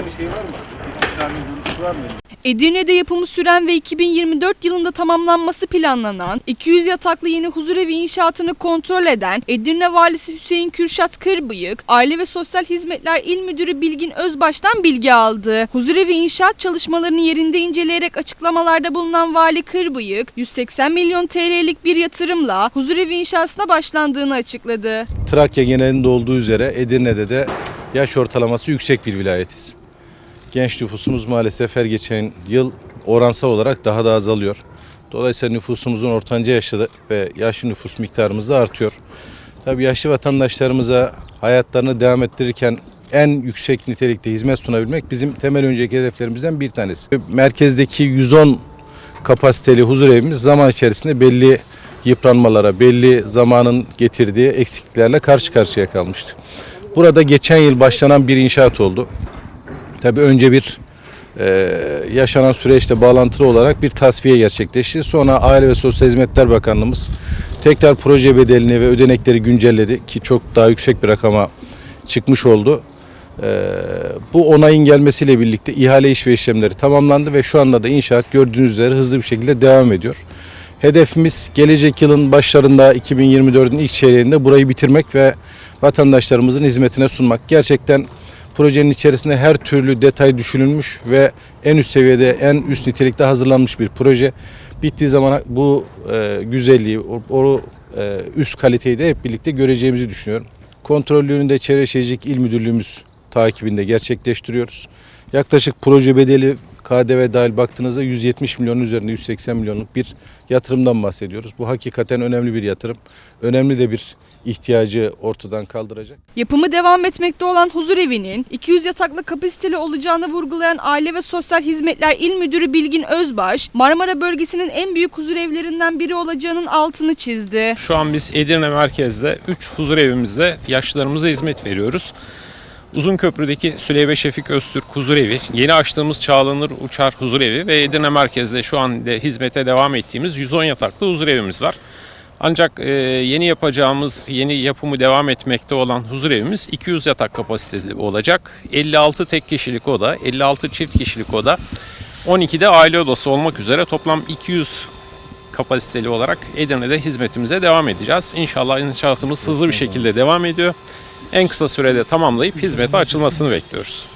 Elinizde bir şey var mı? İstişarenin duyurusu var mı? Edirne'de yapımı süren ve 2024 yılında tamamlanması planlanan 200 yataklı yeni huzurevi inşaatını kontrol eden Edirne Valisi Hüseyin Kürşat Kırbıyık, Aile ve Sosyal Hizmetler İl Müdürü Bilgin Özbaş'tan bilgi aldı. Huzurevi inşaat çalışmalarını yerinde inceleyerek açıklamalarda bulunan Vali Kırbıyık, 180 milyon TL'lik bir yatırımla huzurevi inşasına başlandığını açıkladı. Trakya genelinde olduğu üzere Edirne'de de yaş ortalaması yüksek bir vilayetiz. Genç nüfusumuz maalesef her geçen yıl oransal olarak daha da azalıyor. Dolayısıyla nüfusumuzun ortanca yaşı ve yaşlı nüfus miktarımız da artıyor. Tabii yaşlı vatandaşlarımıza hayatlarını devam ettirirken en yüksek nitelikte hizmet sunabilmek bizim temel önceki hedeflerimizden bir tanesi. Merkezdeki 110 kapasiteli huzur evimiz zaman içerisinde belli yıpranmalara, belli zamanın getirdiği eksikliklerle karşı karşıya kalmıştı. Burada geçen yıl başlanan bir inşaat oldu. Tabii önce bir e, yaşanan süreçle bağlantılı olarak bir tasfiye gerçekleşti. Sonra Aile ve Sosyal Hizmetler Bakanlığımız tekrar proje bedelini ve ödenekleri güncelledi ki çok daha yüksek bir rakama çıkmış oldu. E, bu onayın gelmesiyle birlikte ihale iş ve işlemleri tamamlandı ve şu anda da inşaat gördüğünüz üzere hızlı bir şekilde devam ediyor. Hedefimiz gelecek yılın başlarında 2024'ün ilk çeyreğinde burayı bitirmek ve vatandaşlarımızın hizmetine sunmak. Gerçekten projenin içerisinde her türlü detay düşünülmüş ve en üst seviyede, en üst nitelikte hazırlanmış bir proje. Bittiği zaman bu e, güzelliği, o, o e, üst kaliteyi de hep birlikte göreceğimizi düşünüyorum. Kontrollüğünü de Çevre Şehircilik İl Müdürlüğümüz takibinde gerçekleştiriyoruz. Yaklaşık proje bedeli KDV dahil baktığınızda 170 milyonun üzerinde 180 milyonluk bir yatırımdan bahsediyoruz. Bu hakikaten önemli bir yatırım. Önemli de bir ihtiyacı ortadan kaldıracak. Yapımı devam etmekte olan huzurevinin 200 yataklı kapasiteli olacağını vurgulayan Aile ve Sosyal Hizmetler İl Müdürü Bilgin Özbaş, Marmara bölgesinin en büyük huzurevlerinden biri olacağının altını çizdi. Şu an biz Edirne merkezde 3 huzur evimizde yaşlılarımıza hizmet veriyoruz. Uzunköprü'deki Süleybe Şefik Öztürk Huzur Evi, yeni açtığımız Çağlanır Uçar Huzur Evi ve Edirne merkezde şu an de hizmete devam ettiğimiz 110 yataklı huzur evimiz var. Ancak e, yeni yapacağımız, yeni yapımı devam etmekte olan huzur evimiz 200 yatak kapasitesi olacak. 56 tek kişilik oda, 56 çift kişilik oda, 12 de aile odası olmak üzere toplam 200 kapasiteli olarak Edirne'de hizmetimize devam edeceğiz. İnşallah inşaatımız hızlı bir şekilde devam ediyor. En kısa sürede tamamlayıp hizmete açılmasını bekliyoruz.